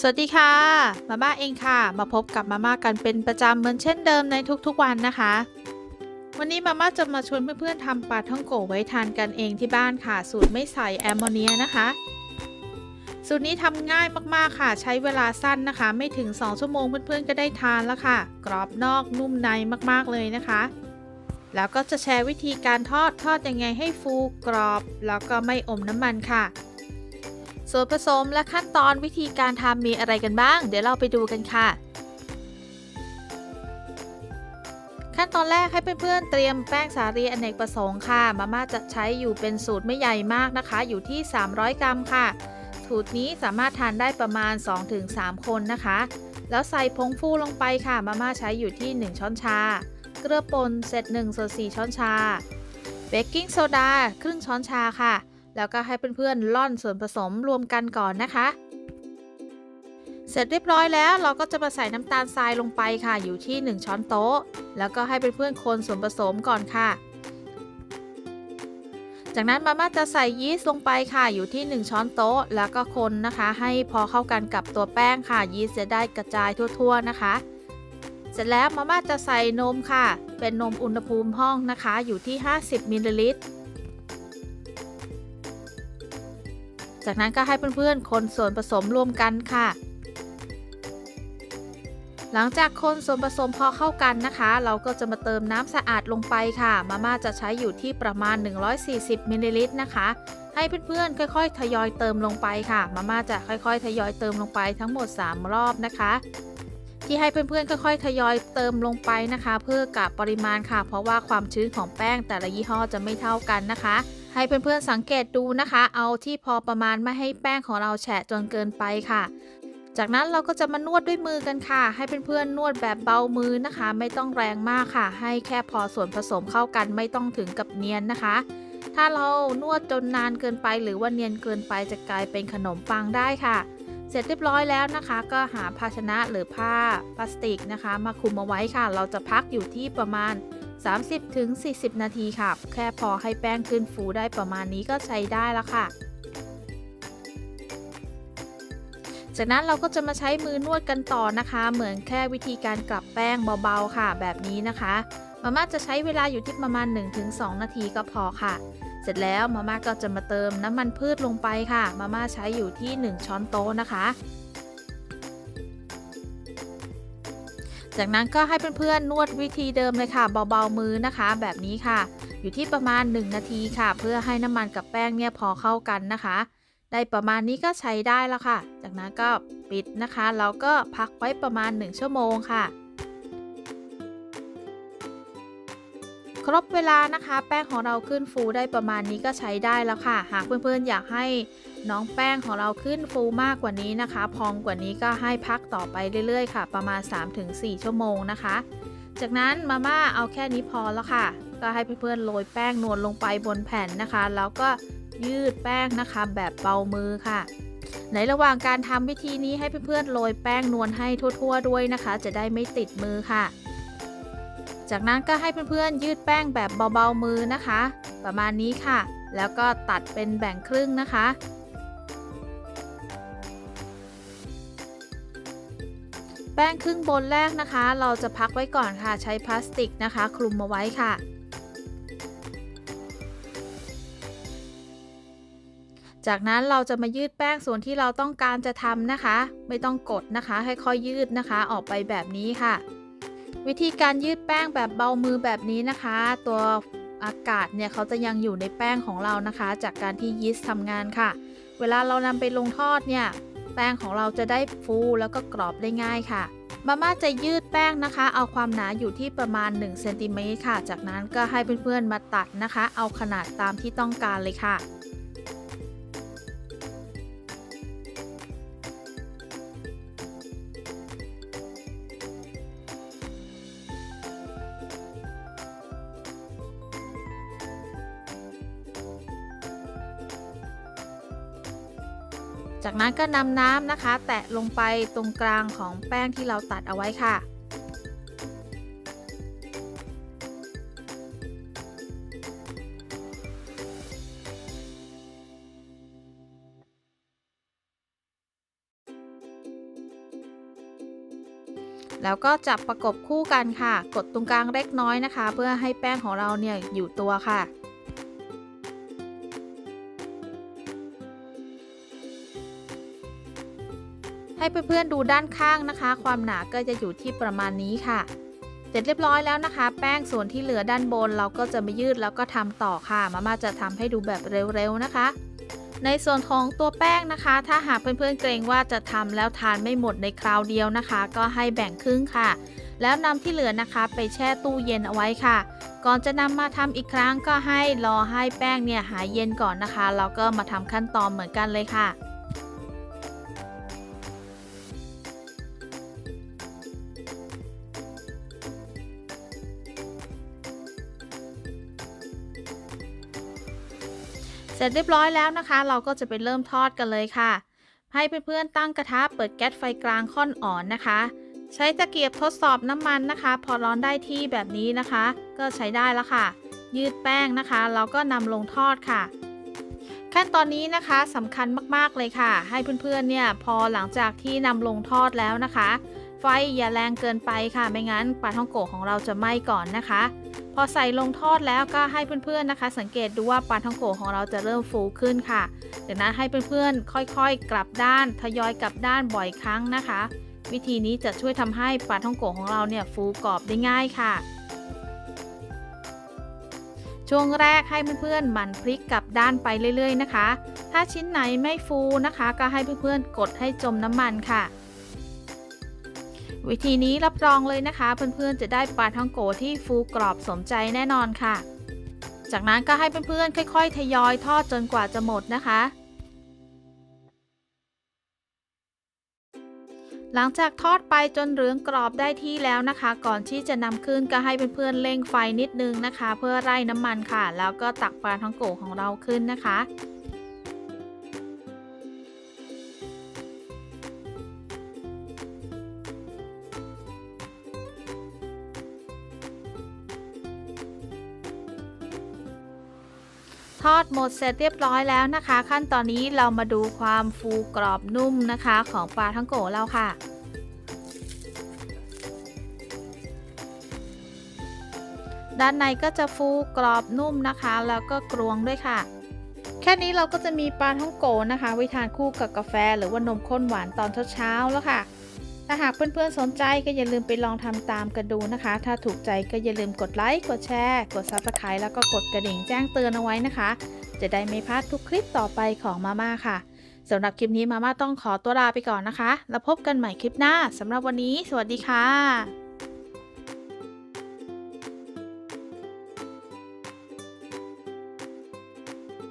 สวัสดีค่ะ มาม่าเองค่ะ มาพบกับมาม่ากันเป็นประจำเหมือนเช่นเดิมในทุกๆวันนะคะ วันนี้มาม่าจะมาชวนเพื่อนๆทำปลาท่องโกะไว้ทานกันเองที่บ้านค่ะ สูตรไม่ใส่แอมโมเนียนะคะ สูตรนี้ทำง่ายมากๆค่ะ ใช้เวลาสั้นนะคะ ไม่ถึง 2 ชั่วโมงเพื่อนๆก็ได้ทานแล้วค่ะ กรอบนอกนุ่มในมากๆเลยนะคะ แล้วก็จะแชร์วิธีการทอดทอดยังไงให้ฟูกรอบ แล้วก็ไม่อมน้ำมันค่ะ ส่วนผสมและขั้นตอนวิธีการทำมีอะไรกันบ้าง เดี๋ยวเราไปดูกันค่ะ ขั้นตอนแรกให้เพื่อนๆเตรียมแป้งสาลีอเนกประสงค์ค่ะ มาม่าจะใช้อยู่เป็นสูตรไม่ใหญ่มากนะคะ อยู่ที่ 300 กรัมค่ะสูตรนี้สามารถทานได้ประมาณ 2-3 คนนะคะ แล้วใส่ผงฟูลงไปค่ะ มาม่าใช้อยู่ที่ 1 ช้อนชา เกลือป่นเศษ1ส่วน4ช้อนชา เบกกิ้งโซดาครึ่งช้อนชาค่ะ แล้วก็ให้เพื่อนๆล่อนส่วนผสมรวมกันก่อนนะคะ เสร็จเรียบร้อยแล้วเราก็จะมาใส่น้ำตาลทรายลงไปค่ะอยู่ที่ 1 ช้อนโต๊ะ แล้วก็ให้เพื่อนๆคนส่วนผสมก่อนค่ะ จากนั้นมาม่าจะใส่ยีสต์ลงไปค่ะอยู่ที่ 1 ช้อนโต๊ะ แล้วก็คนนะคะ ให้พอเข้ากันกับตัวแป้งค่ะยีสต์จะได้กระจายทั่ว ๆนะคะเสร็จแล้วมาม่าจะใส่นมค่ะ เป็นนมอุณหภูมิห้องนะคะ อยู่ที่ 50มิลลิลิตร จากนั้นก็ให้เพื่อนๆ คนส่วนผสมรวมกันค่ะ หลังจากคนส่วนผสมพอเข้ากันนะคะ เราก็จะมาเติมน้ำสะอาดลงไปค่ะ มาม่าจะใช้อยู่ที่ประมาณ 140มิลลิลิตรนะคะ ให้เพื่อนๆ ค่อยๆ ทยอยเติมลงไปค่ะ มาม่าจะค่อยๆ ทยอยเติมลงไปทั้งหมด 3 รอบนะคะที่ให้เพื่อนๆค่อยๆทยอยเติมลงไปนะคะ เพื่อกะปริมาณค่ะ เพราะว่าความชื้นของแป้งแต่ละยี่ห้อจะไม่เท่ากันนะคะ ให้เพื่อนๆสังเกตดูนะคะ เอาที่พอประมาณไม่ให้แป้งของเราแฉะจนเกินไปค่ะ จากนั้นเราก็จะมานวดด้วยมือกันค่ะ ให้เพื่อนๆนวดแบบเบามือนะคะ ไม่ต้องแรงมากค่ะ ให้แค่พอส่วนผสมเข้ากันไม่ต้องถึงกับเนียนนะคะ ถ้าเรานวดจนนานเกินไปหรือว่าเนียนเกินไปจะกลายเป็นขนมปังได้ค่ะเสร็จเรียบร้อยแล้วนะคะ ก็หาภาชนะหรือผ้าพลาสติกนะคะ มาคลุมเอาไว้ค่ะ เราจะพักอยู่ที่ประมาณ 30-40 นาทีค่ะ แค่พอให้แป้งขึ้นฟูได้ประมาณนี้ก็ใช้ได้แล้วค่ะ จากนั้นเราก็จะมาใช้มือนวดกันต่อนะคะ เหมือนแค่วิธีการกลับแป้งเบาๆค่ะ แบบนี้นะคะ มาม่าจะใช้เวลาอยู่ที่ประมาณ 1-2 นาทีก็พอค่ะ เสร็จแล้วมาม่าก็จะมาเติมน้ำมันพืชลงไปค่ะ มาม่าใช้อยู่ที่ 1 ช้อนโต๊ะนะคะ จากนั้นก็ให้เพื่อนๆนวดวิธีเดิมเลยค่ะ เบาๆมือนะคะ แบบนี้ค่ะ อยู่ที่ประมาณ 1 นาทีค่ะ เพื่อให้น้ำมันกับแป้งเนี่ยพอเข้ากันนะคะ ได้ประมาณนี้ก็ใช้ได้แล้วค่ะ จากนั้นก็ปิดนะคะแล้วก็พักไว้ประมาณ 1 ชั่วโมงค่ะ ครบเวลานะคะ แป้งของเราขึ้นฟูได้ประมาณนี้ก็ใช้ได้แล้วค่ะ หากเพื่อนๆอยากให้ น้องแป้งของเราขึ้นฟูมากกว่านี้นะคะ พองกว่านี้ก็ให้พักต่อไปเรื่อยๆค่ะ ประมาณ 3-4 ชั่วโมงนะคะ จากนั้นมาม่าเอาแค่นี้พอแล้วค่ะ ก็ให้เพื่อนๆโรยแป้งนวลลงไปบนแผ่นนะคะ แล้วก็ยืดแป้งนะคะ แบบเบามือค่ะ ในระหว่างการทำวิธีนี้ให้เพื่อนๆโรยแป้งนวลให้ทั่ว ๆ ด้วยนะคะ จะได้ไม่ติดมือค่ะ จากนั้นก็ให้เพื่อนๆยืดแป้งแบบเบาๆมือนะคะ ประมาณนี้ค่ะ แล้วก็ตัดเป็นแบ่งครึ่งนะคะ แป้งครึ่งบนแรกนะคะ เราจะพักไว้ก่อนค่ะ ใช้พลาสติกนะคะ คลุมมาไว้ค่ะ จากนั้นเราจะมายืดแป้งส่วนที่เราต้องการจะทำนะคะ ไม่ต้องกดนะคะค่อยๆยืดนะคะ ออกไปแบบนี้ค่ะ วิธีการยืดแป้งแบบเบามือแบบนี้นะคะ ตัวอากาศเนี่ยเขาจะยังอยู่ในแป้งของเรานะคะ จากการที่ยีสต์ทำงานค่ะ เวลาเรานำไปลงทอดเนี่ย แป้งของเราจะได้ฟูแล้วก็กรอบได้ง่ายค่ะ มาม่าจะยืดแป้งนะคะ เอาความหนาอยู่ที่ประมาณ1เซนติเมตรค่ะ จากนั้นก็ให้เพื่อนๆมาตัดนะคะ เอาขนาดตามที่ต้องการเลยค่ะ จากนั้นก็นำน้ำนะคะ แตะลงไปตรงกลางของแป้งที่เราตัดเอาไว้ค่ะ แล้วก็จับประกบคู่กันค่ะ กดตรงกลางเล็กน้อยนะคะ เพื่อให้แป้งของเราเนี่ยอยู่ตัวค่ะ ให้เพื่อนๆดูด้านข้างนะคะ ความหนาก็จะอยู่ที่ประมาณนี้ค่ะ เสร็จเรียบร้อยแล้วนะคะ แป้งส่วนที่เหลือด้านบนเราก็จะมายืดแล้วก็ทำต่อค่ะ มาม่าจะทำให้ดูแบบเร็วๆนะคะ ในส่วนของตัวแป้งนะคะ ถ้าหากเพื่อนๆเกรงว่าจะทำแล้วทานไม่หมดในคราวเดียวนะคะ ก็ให้แบ่งครึ่งค่ะ แล้วนำที่เหลือนะคะไปแช่ตู้เย็นเอาไว้ค่ะ ก่อนจะนำมาทำอีกครั้งก็ให้รอให้แป้งเนี่ยหายเย็นก่อนนะคะแล้วก็มาทำขั้นตอนเหมือนกันเลยค่ะ เสร็จเรียบร้อยแล้วนะคะ เราก็จะไปเริ่มทอดกันเลยค่ะ ให้เพื่อนๆตั้งกระทะเปิดแก๊สไฟกลางค่อนอ่อนนะคะ ใช้ตะเกียบทดสอบน้ำมันนะคะ พอร้อนได้ที่แบบนี้นะคะ ก็ใช้ได้แล้วค่ะ ยืดแป้งนะคะ เราก็นำลงทอดค่ะ ขั้นตอนนี้นะคะสำคัญมากๆเลยค่ะ ให้เพื่อนๆเนี่ยพอหลังจากที่นำลงทอดแล้วนะคะ ไฟอย่าแรงเกินไปค่ะไม่งั้นปลาท่องโกะของเราจะไหม้ก่อนนะคะ พอใส่ลงทอดแล้วก็ให้เพื่อนๆนะคะ สังเกตดูว่าปลาท่องโกของเราจะเริ่มฟูขึ้นค่ะจากนั้นให้เพื่อนๆค่อยๆ กลับด้านทยอยกลับด้านบ่อยครั้งนะคะ วิธีนี้จะช่วยทำให้ปลาท่องโกของเราเนี่ยฟูกรอบได้ง่ายค่ะ ช่วงแรกให้เพื่อนๆหมั่นพลิกกลับด้านไปเรื่อยๆนะคะ ถ้าชิ้นไหนไม่ฟูนะคะ ก็ให้เพื่อนๆกดให้จมน้ำมันค่ะ วิธีนี้รับรองเลยนะคะ เพื่อนๆจะได้ปลาท่องโกที่ฟูกรอบสมใจแน่นอนค่ะ จากนั้นก็ให้เพื่อนๆค่อยๆ ทยอยทอดจนกว่าจะหมดนะคะ หลังจากทอดไปจนเหลืองกรอบได้ที่แล้วนะคะ ก่อนที่จะนำขึ้นก็ให้เพื่อนๆเร่งไฟนิดนึงนะคะ เพื่อไล่น้ำมันค่ะ แล้วก็ตักปลาท่องโกของเราขึ้นนะคะ อดหมดเสร็จเรียบร้อยแล้วนะคะ ขั้นตอนนี้เรามาดูความฟูกรอบนุ่มนะคะ ของปลาทั้งโกะเราค่ะด้านในก็จะฟูกรอบนุ่มนะคะ แล้วก็กรวงด้วยค่ะ แค่นี้เราก็จะมีปลาท่องโกะนะคะ ไว้ทานคู่กับกาแฟหรือว่านมข้นหวานตอนเช้าๆแล้วค่ะ ถ้าหากเพื่อนๆสนใจก็อย่าลืมไปลองทำตามกันดูนะคะ ถ้าถูกใจก็อย่าลืมกดไลค์ กดแชร์ กด Subscribe แล้วก็กดกระดิ่งแจ้งเตือนเอาไว้นะคะ จะได้ไม่พลาดทุกคลิปต่อไปของมาม่าค่ะสำหรับคลิปนี้มาม่าต้องขอตัวลาไปก่อนนะคะ แล้วพบกันใหม่คลิปหน้าสำหรับวันนี้ สวัสดีค่ะ